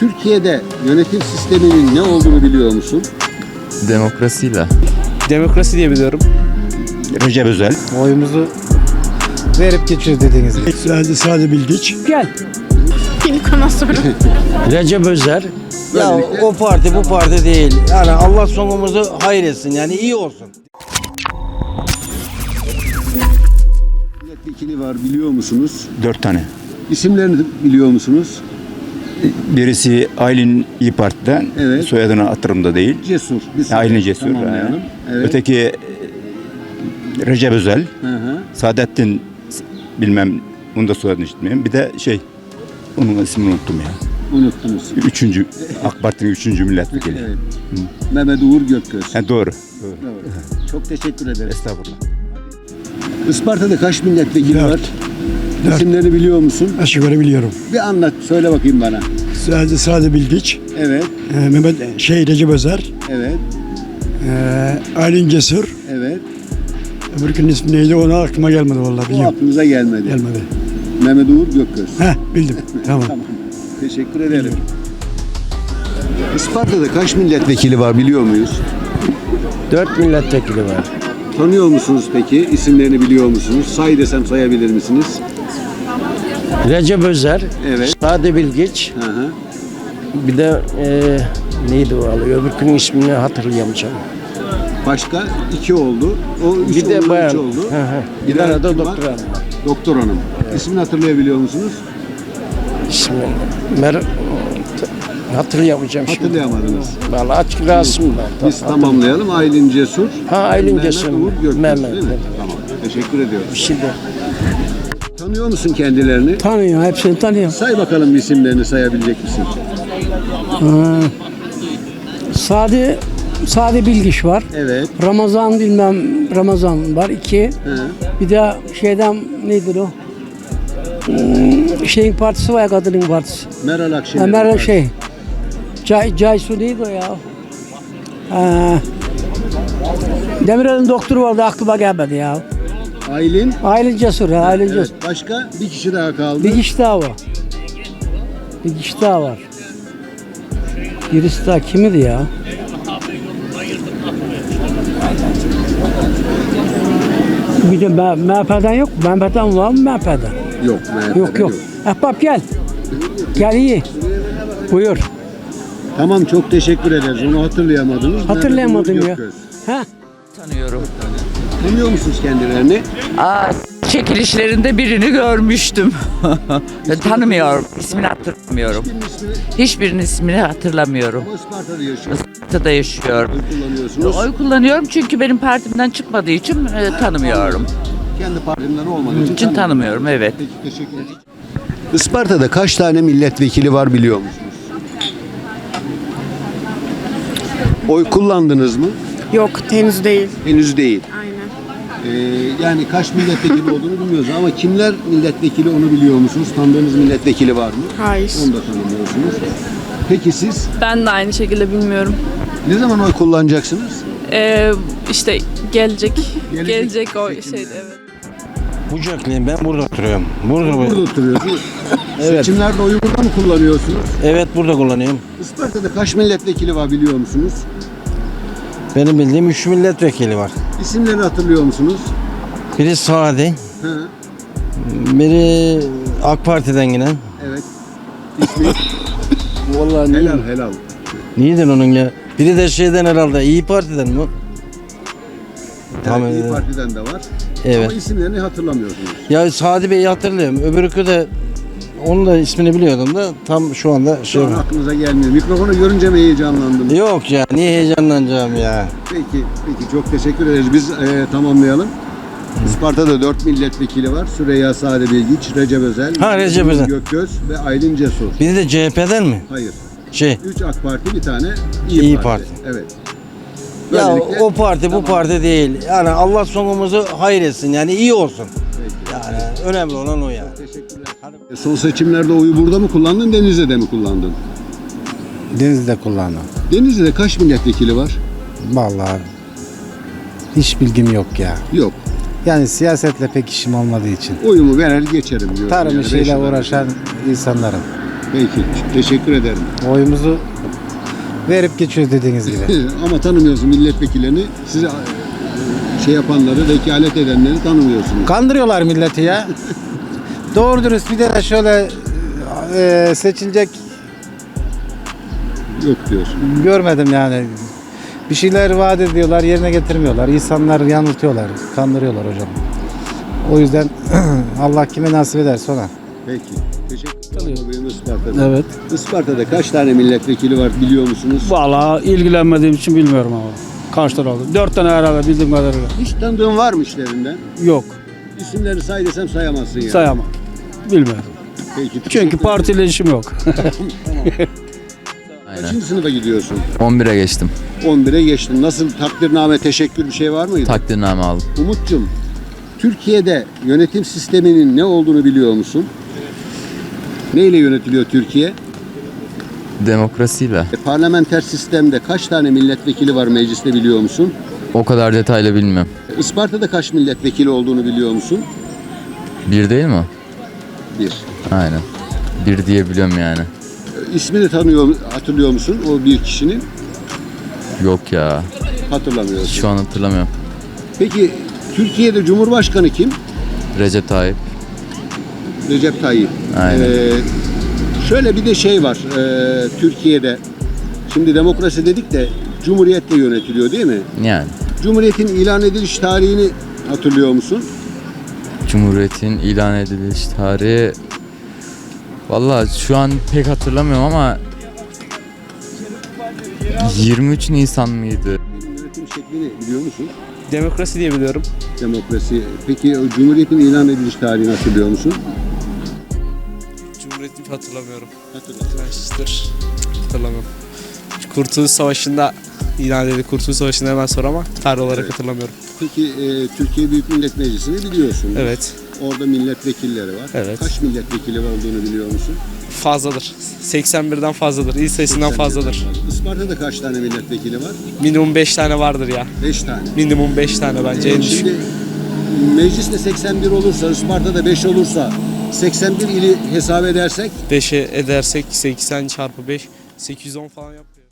Türkiye'de yönetim sisteminin ne olduğunu biliyor musun? Demokrasiyle. Demokrasi diye biliyorum. Recep Özel. Oyumuzu verip geçiyoruz dediğiniz gibi. Sade, sade bilgiç. İlk ona sorun. Recep Özer. Ya Böylelikle- o parti bu parti değil. Yani Allah sonumuzu hayretsin yani iyi olsun. Milletvekili var biliyor musunuz? Dört tane. İsimlerini biliyor musunuz? Birisi Aylin İyi Parti'den. Evet. Soyadını hatırımda değil. Cesur. Biz Aylin Cesur. Tamamlayalım. ha. Evet. Öteki e, Recep Özel. Hı hı. Saadettin bilmem bunu da soyadını işitmiyorum. Bir de şey onun ismini unuttum ya. Unuttunuz. Üçüncü AK Parti'nin üçüncü milletvekili. Evet. Mehmet Uğur Gökgöz. Ha, doğru. Evet. Çok teşekkür ederiz. Estağfurullah. Isparta'da kaç milletvekili var? Dört. İsimlerini biliyor musun? Aşağı yukarı biliyorum. Bir anlat, söyle bakayım bana. Sade, sade bilgiç. Evet, Ee, Mehmet şey Recep Özer. evet, Ee, Aylin Cesur. evet. Öbürkünün ismi neydi ona aklıma gelmedi vallahi O biliyorum. aklınıza gelmedi. Gelmedi. Mehmet Uğur Gökgöz. Heh bildim. tamam. Tamam. Teşekkür ederim. Isparta'da kaç milletvekili var biliyor muyuz? Dört milletvekili var. Tanıyor musunuz peki? İsimlerini biliyor musunuz? Say desem sayabilir misiniz? Recep Özer. Evet. Sade Bilgiç. Hı hı. Bir de e, neydi o alıyor? Öbürkünün ismini hatırlayamayacağım. Başka iki oldu. O üç Bir de oldu, bayan. üç oldu. Hı hı. Bir Bir tane de kim var? doktor hanım var. Doktor hanım. İsmini hatırlayabiliyor musunuz? İsmi Mer hatırlayamayacağım şimdi. Hatırlayamadınız. Vallahi açık rahatsızım ben. Biz tamamlayalım. Aylin Cesur. Ha, Aylin Mehmet Cesur. Uğur Mehmet, değil mi? evet. Tamam. Teşekkür ediyorum. Şimdi Tanıyor musun kendilerini? Tanıyorum, hepsini tanıyorum. Say bakalım isimlerini sayabilecek misin? Sade, Sade Bilgiç var. Evet. Ramazan bilmem Ramazan var iki. Hı. Bir de şeyden nedir o? Hmm, Şeyin partisi var ya kadının partisi. Meral Akşener. Ömer şey. Cay, Caysu neydi o ya? Ha. Demirel'in doktoru vardı aklıma gelmedi ya. Aylin. Aylin Cesur, ha, Aylin Evet. Cesur. Başka bir kişi daha kaldı. Bir kişi daha var. Bir kişi daha var. Birisi daha kimidi ya? Bir de MHP'den yok. MHP'den var mı MHP'den? Yok. MHP'de Yok yok. Ahbap gel. Gel iyi. Buyur. Tamam çok teşekkür ederiz. Onu hatırlayamadınız. Hatırlayamadım ya. Gökgöz. Ha? tanıyorum. Tanıyor musunuz kendilerini? Aa, çekilişlerinde birini görmüştüm. Tanımıyorum. İsmini hatırlamıyorum. İsmini? Hiçbirinin ismini hatırlamıyorum. Ama Isparta'da yaşıyor. Isparta'da yaşıyorum. Oy kullanıyorsunuz. Oy kullanıyorum çünkü benim partimden çıkmadığı için e, tanımıyorum. Kendi partimden olmadığı için, için tanımıyorum evet. Peki teşekkür ederim. Isparta'da kaç tane milletvekili var biliyor musunuz? Oy kullandınız mı? Yok henüz değil. Henüz değil. Ee, yani kaç milletvekili olduğunu bilmiyoruz ama kimler milletvekili onu biliyor musunuz? Tanıdığınız milletvekili var mı? Hayır. Onu da tanımıyorsunuz. Peki siz Ben de aynı şekilde bilmiyorum. ne zaman oy kullanacaksınız? Ee, işte gelecek, Gelecek gelecek, o şeyde evet. Bucaklıyım ben burada oturuyorum. Burada, Burada oturuyorsunuz. Evet. Seçimlerde oyu burada mı kullanıyorsunuz? Evet burada kullanıyorum. Isparta'da kaç milletvekili var biliyor musunuz? Benim bildiğim üç milletvekili var. İsimlerini hatırlıyor musunuz? Biri Sade, Hı, biri AK Parti'den gelen. evet. İsmi Vallahi helal helal. Neydi onun ya? Biri de şeyden herhalde İyi Parti'den mi? Tamam, Evet, İyi evet. Parti'den de var. Evet. Ama isimlerini hatırlamıyorsunuz. Ya Sadi Bey'i hatırlıyorum. Öbürkü de onun da ismini biliyordum da tam şu anda şey Şu an aklınıza gelmiyor. Mikrofonu görünce mi heyecanlandım? Yok ya niye heyecanlanacağım ya? Peki, peki çok teşekkür ederiz. Biz e, tamamlayalım. Isparta'da 4 milletvekili var. Süreyya Sade Bilgiç, Recep Özel, Ha, Recep Özel. Gökgöz ve Aylin Cesur. Biri de CHP'den mi? Hayır. Şey 3 AK Parti, bir tane İyi, İyi Parti. Evet. ya Böylelikle- o parti bu parti değil. Yani Allah sonumuzu hayretsin yani iyi olsun. Yani önemli olan o yani. Teşekkürler. E, Son seçimlerde oyu burada mı kullandın, Denizli'de mi kullandın? Denizli'de kullandım. Denizli'de kaç milletvekili var? Vallahi hiç bilgim yok ya. Yok. Yani siyasetle pek işim olmadığı için. Oyumu verer geçerim diyor. Tarım Yani işiyle uğraşan insanlarım. Peki. Teşekkür ederim. Oyumuzu verip geçiyoruz dediğiniz gibi. Ama tanımıyorsun milletvekillerini. Size e, şey yapanları, vekalet edenleri tanımıyorsunuz. Kandırıyorlar milleti ya. Doğru dürüst bir de şöyle e, seçilecek Yok diyorsun. görmedim yani. Bir şeyler vaat ediyorlar, yerine getirmiyorlar. İnsanlar yanıltıyorlar, kandırıyorlar hocam. O yüzden Allah kime nasip ederse ona. Peki. Teşekkür ederim. Bugün Isparta'da. Evet. Isparta'da kaç tane milletvekili var biliyor musunuz? Valla ilgilenmediğim için bilmiyorum ama. Kaç tane oldu? Dört tane herhalde bildiğim kadarıyla. Hiç tanıdığın var mı işlerinden? Yok. İsimleri say desem sayamazsın yani. Sayamam. Bilmiyorum. Peki. Çünkü partiyle işim yok. Aynen. Kaçıncı sınıfa gidiyorsun? 11'e geçtim. 11'e geçtin. Nasıl takdirname, teşekkür bir şey var mıydı? Takdirname aldım. Umut'cum, Türkiye'de yönetim sisteminin ne olduğunu biliyor musun? Neyle yönetiliyor Türkiye? Demokrasiyle. E, parlamenter sistemde kaç tane milletvekili var mecliste biliyor musun? O kadar detaylı bilmiyorum. E, Isparta'da kaç milletvekili olduğunu biliyor musun? Bir değil mi? Bir. Aynen. Bir diye biliyorum yani. E, İsmini tanıyor, hatırlıyor musun o bir kişinin? Yok ya. Hatırlamıyorsun. Şu an hatırlamıyorum. Peki Türkiye'de Cumhurbaşkanı kim? Recep Tayyip. Recep Tayyip. Aynen. Ee, şöyle bir de şey var ee, Türkiye'de. Şimdi demokrasi dedik de Cumhuriyetle yönetiliyor değil mi? Yani. Cumhuriyetin ilan ediliş tarihini hatırlıyor musun? Cumhuriyet'in ilan ediliş tarihi Valla şu an pek hatırlamıyorum ama 23 Nisan mıydı? Yönetim şeklini biliyor musun? Demokrasi diye biliyorum. Demokrasi. Peki o Cumhuriyetin ilan ediliş tarihini hatırlıyor musun? Cumhuriyeti hatırlamıyorum. Hatırlamıyorum. Hatırlamıyorum. Kurtuluş Savaşı'nda ilan edildi. Kurtuluş Savaşı'nda hemen sonra ama tarih olarak Evet. hatırlamıyorum. Peki e, Türkiye Büyük Millet Meclisi'ni biliyorsun. Evet. Orada milletvekilleri var. Evet. Kaç milletvekili olduğunu biliyor musun? Fazladır. 81'den fazladır. İl sayısından 80'den fazladır. fazla. Isparta'da kaç tane milletvekili var? Minimum 5 tane vardır ya. 5 tane. Minimum 5 tane bence en düşük. Şimdi mecliste 81 olursa, Isparta'da 5 olursa 81 ili hesap edersek 5'e edersek 80 çarpı 5 810 falan yapıyor.